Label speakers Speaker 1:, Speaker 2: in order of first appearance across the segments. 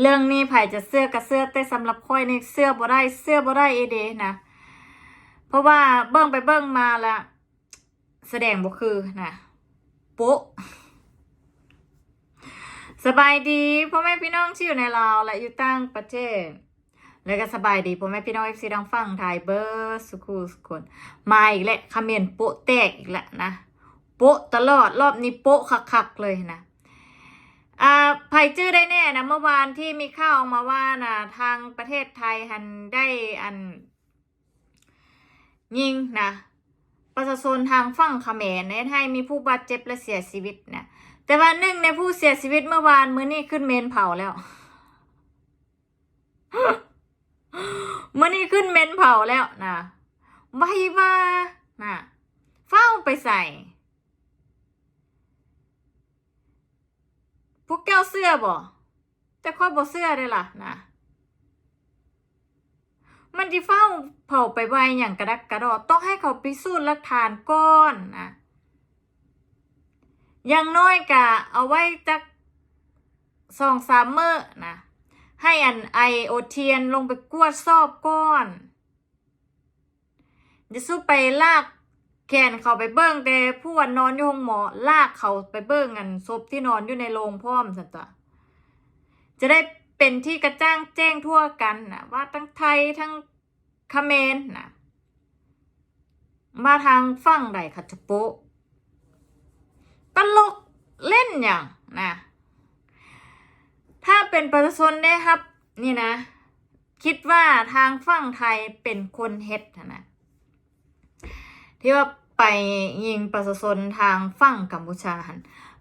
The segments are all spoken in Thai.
Speaker 1: เรื่องนี้ไผ่จะเสื้อกับเสื้อแต่สำหรับค่อยนี่เสื้อบ่ได้เสื้อบ่ได้เอเดนะเพราะว่าเบิ้งไปเบิ้งมาละแสดงบ่คือนะโป๊ะสบายดีพ่อแม่พี่น้องที่อยู่ในลาวและอยู่ต่างประเทศแล้วก็สบายดีพ่อแม่พี่น้องเอฟซีดังฟังไทยเบอร์สุขุสุคนมาอีกแล้วคอมเมนต์โป๊ะแตกอีกแล้วนะโป๊ะตลอดรอบนี้โป๊ะคักๆเลยนะ อ่าไผ่จื้อได้แน่นะเมื่อวานที่มีข่าวออกมาว่านะทางประเทศไทยหันได้อัน ยิงนะประชาชนทางฝั่งเขมรในไทยมีผู้บาดเจ็บและเสียชีวิตนะแต่ว่าหนึ่งในผู้เสียชีวิตเมื่อวานมื้อนี้ขึ้นเมนเผาแล้วมื้อนี้ขึ้นเมนเผาแล้วนะไว้ว่านะเฝ้าไปใส่ พวกแก้วเสื้อบ่แต่ค่อยบ่เสื้อได้ล่ะนะมันที่เฝ้าเผาไปไวอย่างกระดักกระดอต้องให้เขาพิสูจน์หลักฐานก่อนนะอย่างน้อยกะเอาไว้จักสองสามเมื่อนะให้อันไอโอเทียนลงไปกวดสอบก่อนจะสู้ไปลาก แขนเขาไปเบิ้งแต่ผู้วันนอนอยู่ห้องหมอลากเขาไปเบิ้งอันศพที่นอนอยู่ในโรงพร้อมสันจ้ะจะได้เป็นที่กระจ่างแจ้งทั่วกันนะว่าทั้งไทยทั้งเมรนะมาทางฝั่งใดคัจโปะตลกเล่นอย่างนะถ้าเป็นประชาชนได้ครับ นี่นะ คิดว่าทางฝั่งไทยเป็นคนเฮ็ดนะ ที่ว่าไปยิงประชาชนทางฝั่งกัมพูชาหัน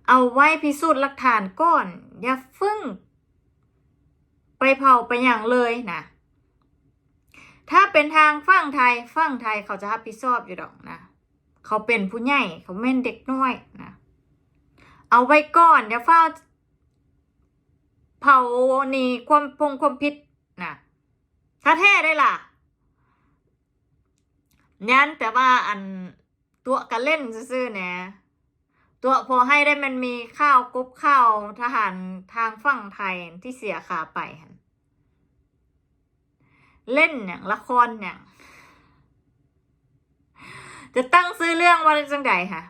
Speaker 1: เอาไว้พิสูจน์หลักฐานก่อน อย่าฟึ่ง ไปเผาไปอย่างเลยนะถ้าเป็นทางฝั่งไทยฝั่งไทยเขาจะรับผิดชอบอยู่ดอกนะเขาเป็นผู้ใหญ่เขาไม่นเด็กน้อยนะเอาไว้ก่อนอย่าเฝ้าเผานี่ความพงความพิษนะถ้าแท้ได้ล่ะ ยันแต่ว่าอันตัวกันเล่นซื่อๆเนี่ยตัวพอให้ได้มันมีข้าวกุบข้าวทหารทางฝั่งไทยที่เสียขาไป เล่นอย่างละครอย่างจะตั้งซื้อเรื่องว่าจังใดค่ะ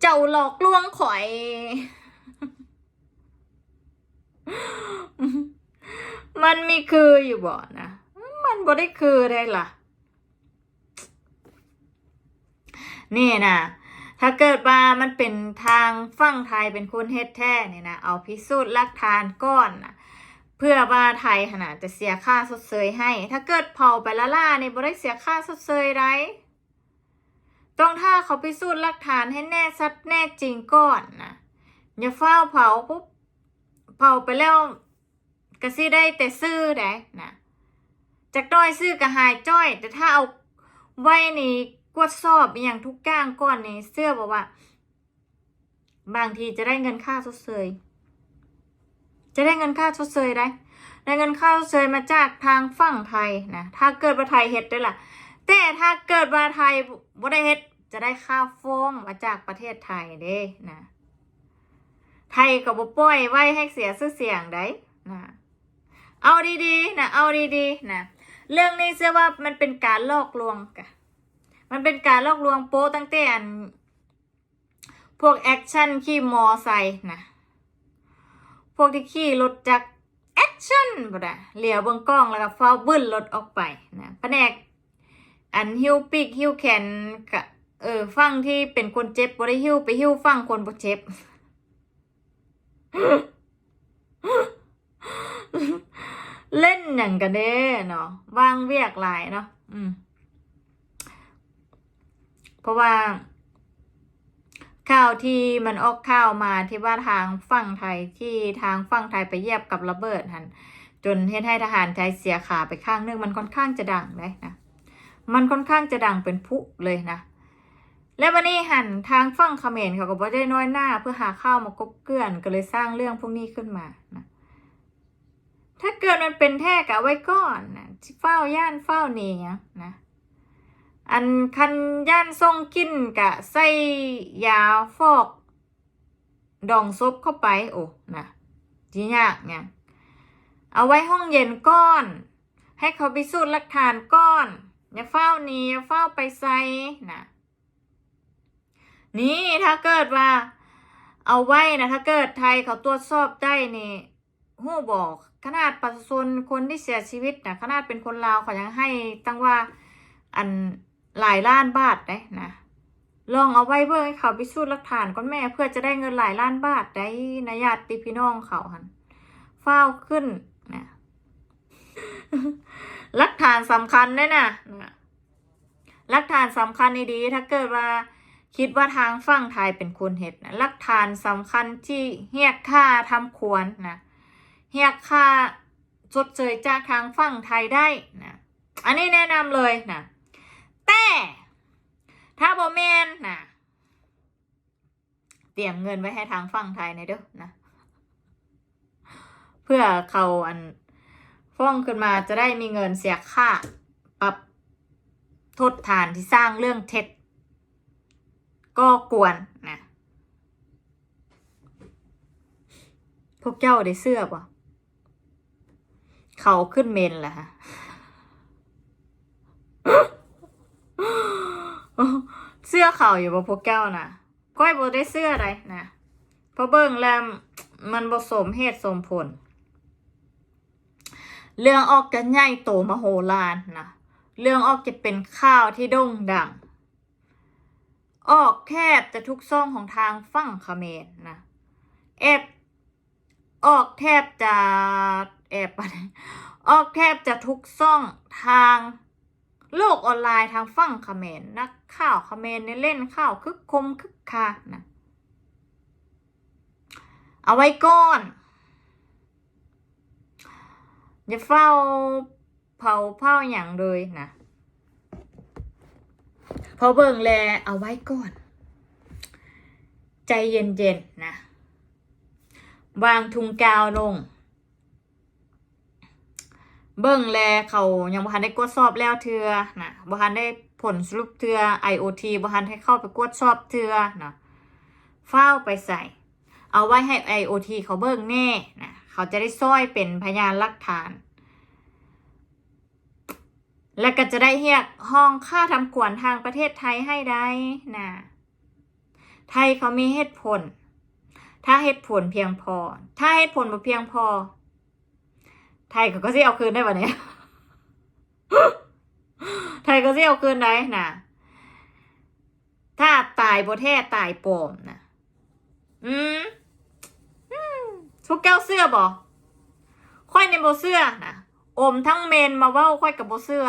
Speaker 1: เจ้าหลอกลวงข่อย มันมีคืออยู่บ่นะ มันบ่ได้คือได้ล่ะ นี่นะถ้าเกิดว่ามันเป็นทางฝั่งไทยเป็นคนเฮ็ดแท้เนี่ยนะเอาพิสูจน์หลักฐานก้อนนะเพื่อว่าไทยขนาดจะเสียค่าสดเสยให้ ถ้าเกิดเผาไปละล่าเนี่ยบ่ได้เสียค่าสดเสยไรต้องถ้าเขาพิสูจน์หลักฐานให้แน่ชัดแน่จริงก่อนนะอย่าเฝ้าเผาปุ๊บเผาไปแล้ว ก็สิได้แต่ซื้อได้นะจากด้อยซื้อก็หายจ้อย แต่ถ้าเอาไว้นี่กวดสอบอย่างทุกก้างก่อนนี่เสื้อบอกว่า บางทีจะได้เงินค่าชดเชยจะได้เงินค่าชดเชยได้ได้เงินค่าชดเชยมาจากทางฝั่งไทยนะถ้าเกิดว่าไทยเฮ็ดได้ล่ะ แต่ถ้าเกิดว่าไทยบ่ได้เฮ็ดจะได้ค่าฟ้องมาจากประเทศไทยเด้นะไทยก็บ่ปล่อยไว้ให้เสียชื่อเสียงได้นะ เอาดีๆนะเอาดีๆนะเรื่องนี้เชื่อว่ามันเป็นการลอกลวงกะมันเป็นการลอกลวงโป๊ตั้งแต่อันพวกแอคชั่นขี่มอไซค์นะพวกที่ขี่รถจากแอคชั่นบ่ได้เหลียวเบิ่งกล้องแล้วก็ฟ้าวบึ้นรถออกไปนะแผนกอันหิ้วปีกหิ้วแขนกะเออฟังที่เป็นคนเจ็บบ่ได้หิ้วไปหิ้วฟังคนบ่เจ็บ เล่นอย่างกันเด้เนาะว่างเวียกหลายเนาะอืม เพราะว่าข่าวที่มันออกข่าวมาที่ว่าทางฝั่งไทยที่ทางฝั่งไทยไปเยียบกับระเบิดหันจนเฮ็ดให้ทหารไทยเสียขาไปข้างนึงมันค่อนข้างจะดังเลยนะมันค่อนข้างจะดังเป็นพุเลยนะ และวันนี้หันทางฝั่งเขมรเขาก็บ่ได้น้อยหน้า เพื่อหาข้าวมากบเกลื่อนก็เลยสร้างเรื่องพวกนี้ขึ้นมานะ ถ้าเกิดมันเป็นแท้กะไว้ก่อนนะเฝ้าย่านเฝ้าหนีอะนะ อันคันย่านทรงกินกะใส่ยาฟอก ดองซบเข้าไป โอ้นะจียากเนี่ยเอาไว้ห้องเย็นก้อน ให้เขาพิสูจน์หลักฐานก้อน อย่าเฝ้าหนีอย่าเฝ้าไปใส่นะนี่ถ้าเกิดว่า เอาไว้นะถ้าเกิดไทยเขาตรวจสอบได้นี่ หู้บอกขนาดประชาชนคนที่เสียชีวิตนะขนาดเป็นคนลาวเขายังให้ตั้งว่าอันหลายล้านบาทได้นะลองเอาไว้เบิ่งให้เขาพิสูจน์หลักฐานก่อนแม่เพื่อจะได้เงินหลายล้านบาทได้นะญาติพี่น้องเขาหันเฝ้าขึ้นนะหลักฐานสำคัญด้วยนะนะหลักฐานสำคัญดีถ้าเกิดว่าคิดว่าทางฝั่งไทยเป็นคนเห็ดนะหลักฐานสำคัญที่เรียกค่าทำควรนะ เรียค่าชดเชยจากทางฝั่งไทยได้นะอันนี้แนะนำเลยนะแต่ถ้าบอแมนนะเตรียมเงินไว้ให้ทางฝั่งไทยในเด้อนะ เพื่อเขาอันฟ้องขึ้นมาจะได้มีเงินเสียค่าปรับโทษฐานที่สร้างเรื่องเท็จ ก็กวนนะพวกเจ้าได้เสื้อปะ เขาขึ้นเมนแหละฮะเสื้อเขาอยู่บ่พกเจ้านะก้อยบ่ได้เสื้ออะไรนะเพราะเบิ่งแล้ว มันบ่สมเหตุสมผล เรื่องออกจะใหญ่โตมโหฬารนะเรื่องออกจะเป็นข่าวที่โด่งดัง ออกแทบจะทุกซ่องของทางฝั่งเขมรนะแอบออกแทบจะ แอบอะไรออกแทบจะทุกซ่องทางโลกออนไลน์ทางฝั่งเขมรนักข่าวเขมรเนี่ยเล่นข่าวคึกคมคึกคานะเอาไว้ก่อน อย่าเฝ้าเผาเผาอย่างเลยนะพอเบิ่งแลเอาไว้ก่อน ใจเย็นๆนะ วางทุงกาวลง เบิ่งแลเขายังบ่ทันได้กวดสอบแล้วเทือนะบ่ทันได้ผลสรุปเทือ IoT บ่ทันให้เข้าไปกวดสอบเทือนะเฝ้าไปใส่ เอาไว้ให้ IoT เขาเบิ่งแน่นะเขาจะได้ซ้อยเป็นพยานหลักฐาน แล้วก็จะได้เรียกห้องค่าทำขวัญทางประเทศไทยให้ได้นะไทยเขามีเหตุผล ถ้าเหตุผลเพียงพอ ถ้าเหตุผลบ่เพียงพอ ไทยเขาก็สิเอาคืนได้ปะเนี่ยไทยก็สิเอาคืนได้นะถ้าตายบ่แท้ตายปลอมนะอืมอืมทุกแก้วเสื้อบ่ค่อยในโบเสื้อนะอมทั้งเมนมาเว้าค่อยกับโบเสื้อ